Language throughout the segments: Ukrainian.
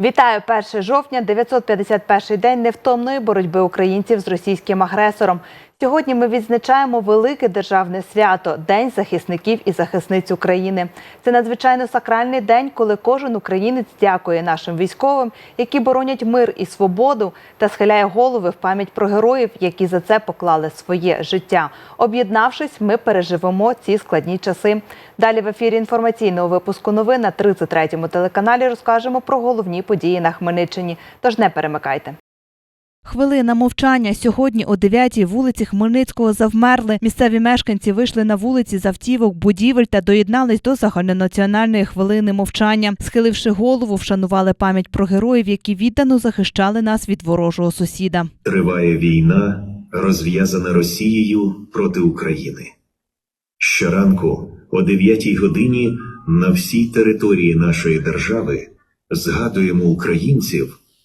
Вітаю 1 жовтня, 951-й день невтомної боротьби українців з російським агресором. Сьогодні ми відзначаємо велике державне свято День захисників і захисниць України. Це надзвичайно сакральний день, коли кожен українець дякує нашим військовим, які боронять мир і свободу, та схиляє голови в пам'ять про героїв, які за це поклали своє життя. Об'єднавшись, ми переживемо ці складні часи. Далі в ефірі інформаційного випуску новин на 33-му телеканалі розкажемо про головні події на Хмельниччині. Тож не перемикайте. Хвилина мовчання сьогодні о 9-й вулиці Хмельницького завмерли. Місцеві мешканці вийшли на вулиці з автівок, будівель та доєднались до загальнонаціональної хвилини мовчання. Схиливши голову, вшанували пам'ять про героїв, які віддано захищали нас від ворожого сусіда. Триває війна, розв'язана Росією проти України. Щоранку о 9 годині на всій території нашої держави згадуємо українців,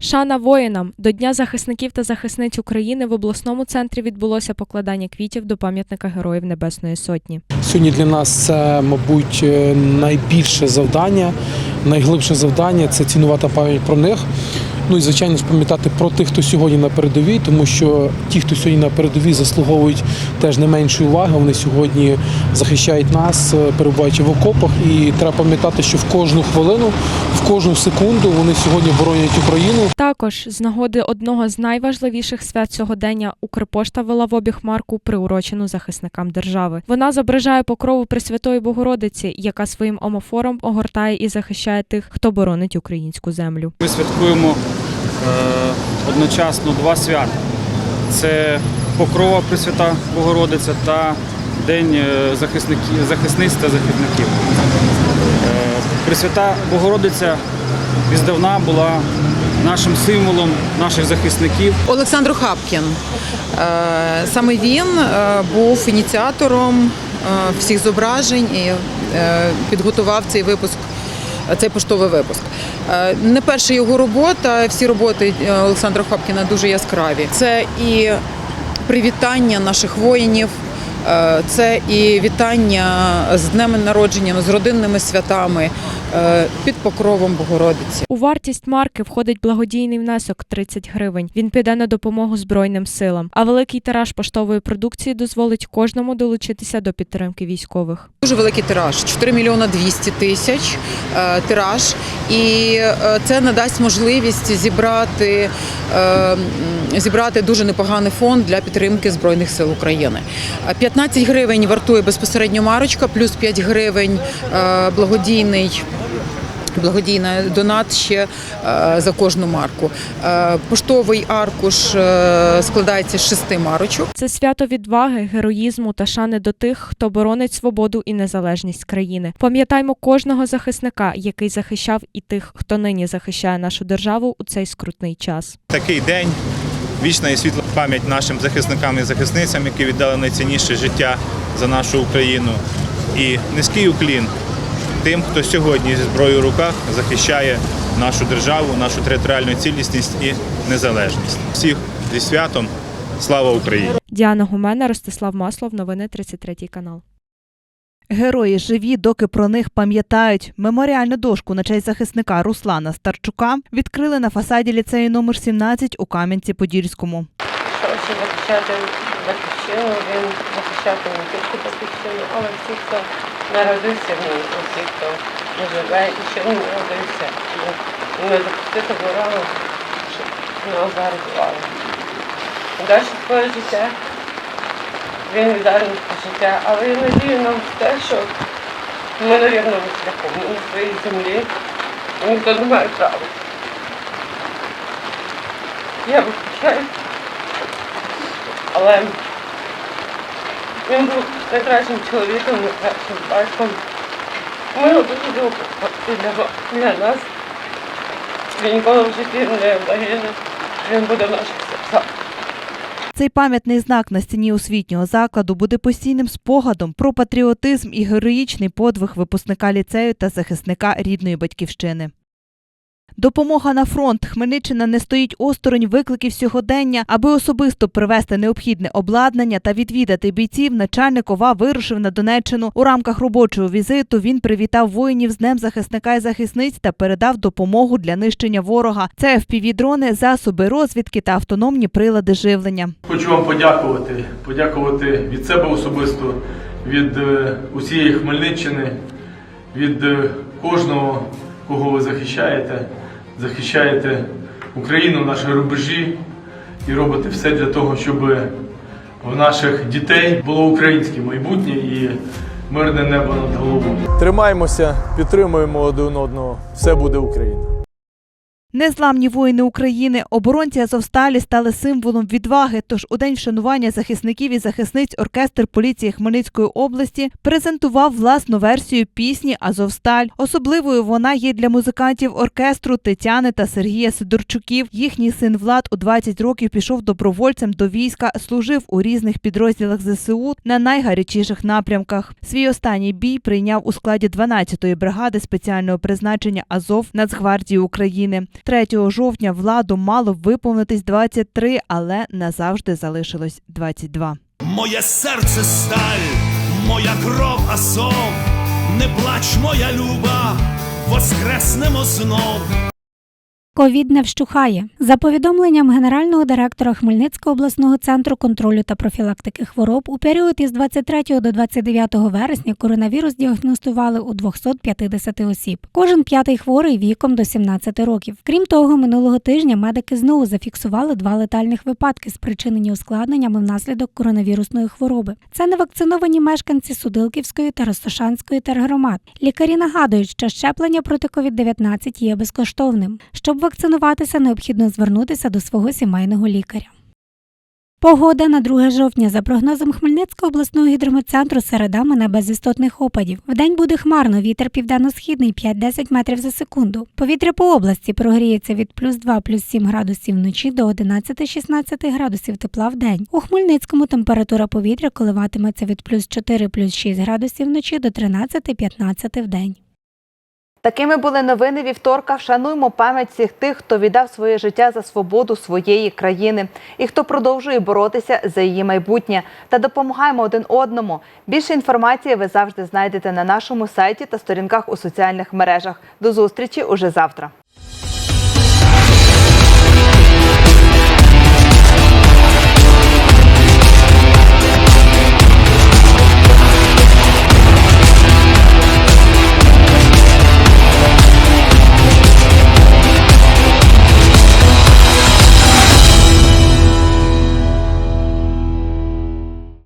Шана воїнам до Дня захисників та захисниць України в обласному центрі відбулося покладання квітів до пам'ятника Героїв Небесної Сотні. Сьогодні для нас це, мабуть, е, найбільше завдання, найглибше завдання це цінувати пам'ять про них. Ну і звичайно ж пам'ятати про тих, хто сьогодні на передовій, тому що ті, хто сьогодні на передовій, заслуговують теж не меншої уваги. Вони сьогодні захищають нас, е, перебуваючи в окопах. І треба пам'ятати, що в кожну хвилину, в кожну секунду вони сьогодні боронять Україну. Також з нагоди одного з найважливіших свят сьогодення Укрпошта вела в обіг марку, приурочену захисникам держави. Вона зображає покрову Пресвятої Богородиці, яка своїм омофором огортає і захищає тих, хто боронить українську землю. Ми святкуємо одночасно два свята. Це Покрова Пресвята Богородиця та День е, захисниць та захисників. Е, Пресвята Богородиця іздавна була нашим символом наших захисників. Олександр Хапкін. Е, Саме він е, був ініціатором е, всіх зображень і е, підготував цей випуск, цей поштовий випуск. Е, Не перша його робота, всі роботи е, Олександра Хапкіна дуже яскраві. Це і привітання наших воїнів. е, Це і вітання з днем народження, з родинними святами під покровом Богородиці. У вартість марки входить благодійний внесок 30 гривень. Він піде на допомогу Збройним силам. А великий тираж поштової продукції дозволить кожному долучитися до підтримки військових. Дуже великий тираж 4 мільйона 200 тисяч е, тираж, і е, це надасть можливість зібрати, е, зібрати дуже непоганий фонд для підтримки збройних сил України. Е, 15 гривень вартує безпосередньо марочка, плюс 5 гривень благодійний. Благодійна донат ще е, за кожну марку. Е, Поштовий аркуш е, складається з шести марочок. Це свято відваги, героїзму та шани до тих, хто боронить свободу і незалежність країни. Пам'ятаймо кожного захисника, який захищав, і тих, хто нині захищає нашу державу у цей скрутний час. такий день. Вічна і світла пам'ять нашим захисникам і захисницям, які віддали найцінніше життя за нашу Україну. І низький уклін тим, хто сьогодні зі зброєю в руках захищає нашу державу, нашу територіальну цілісність і незалежність. Всіх зі святом. Слава Україні! Діана Гумена, Ростислав Маслов, новини 33 канал. Герої живі, доки про них пам'ятають. Меморіальну дошку на честь захисника Руслана Старчука відкрили на фасаді ліцею номер 17 у Кам'янці-Подільському. Захищати батьківщину, він захищати не тільки батьківщину, але всіх, хто народився в ній, усіх, хто живе і ще не народився. Не допустити ворогу, щоб нас зараз звали. Далі своє життя, він віддав життя, але я надію нам в те, що ми на вірному шляху, ми на своїй землі, і ніхто не має права. Я вибачаю. Але він був найкращим чоловіком, найкращим батьком. Ми його дуже для, нас. Він ніколи в житті не загине. Він буде в наших серцях. Цей пам'ятний знак на стіні освітнього закладу буде постійним спогадом про патріотизм і героїчний подвиг випускника ліцею та захисника рідної батьківщини. Допомога на фронт. Хмельниччина не стоїть осторонь викликів сьогодення. Аби особисто привезти необхідне обладнання та відвідати бійців, начальник ОВА вирушив на Донеччину. У рамках робочого візиту він привітав воїнів з Днем захисника і захисниць та передав допомогу для нищення ворога. Це FPV-дрони, засоби розвідки та автономні прилади живлення. Хочу вам подякувати, подякувати від себе особисто, від е, усієї Хмельниччини, від е, кожного, кого ви захищаєте, захищаєте Україну, наші рубежі і робите все для того, щоб в наших дітей було українське майбутнє і мирне небо над головою. Тримаємося, підтримуємо один одного. Все буде Україна. Незламні воїни України, оборонці Азовсталі стали символом відваги. Тож у день вшанування захисників і захисниць оркестр поліції Хмельницької області презентував власну версію пісні Азовсталь. Особливою вона є для музикантів оркестру Тетяни та Сергія Сидорчуків. Їхній син Влад у 20 років пішов добровольцем до війська, служив у різних підрозділах ЗСУ на найгарячіших напрямках. Свій останній бій прийняв у складі 12-ї бригади спеціального призначення Азов Нацгвардії України. 3 жовтня владу мало виповнитись 23, але назавжди залишилось 22. Моє серце сталь, моя кров асов, не плач, моя люба, воскреснемо знов. Ковід не вщухає. За повідомленням генерального директора Хмельницького обласного центру контролю та профілактики хвороб, у період із 23 до 29 вересня коронавірус діагностували у 250 осіб. Кожен п'ятий хворий віком до 17 років. Крім того, минулого тижня медики знову зафіксували два летальних випадки, спричинені ускладненнями внаслідок коронавірусної хвороби. Це невакциновані мешканці Судилківської та Ростошанської тергромад. Лікарі нагадують, що щеплення проти COVID-19 є безкоштовним. Щоб вакцинуватися, необхідно звернутися до свого сімейного лікаря. Погода на 2 жовтня. За прогнозом Хмельницького обласного гідрометцентру середа мене без істотних опадів. Вдень буде хмарно, вітер південно-східний 5-10 метрів за секунду. Повітря по області прогріється від плюс 2 плюс 7 градусів вночі до 11-16 градусів тепла в день. У Хмельницькому температура повітря коливатиметься від плюс 4 плюс 6 градусів вночі до 13-15 в день. Такими були новини вівторка. Вшануємо пам'ять всіх тих, хто віддав своє життя за свободу своєї країни і хто продовжує боротися за її майбутнє. Та допомагаємо один одному. Більше інформації ви завжди знайдете на нашому сайті та сторінках у соціальних мережах. До зустрічі уже завтра.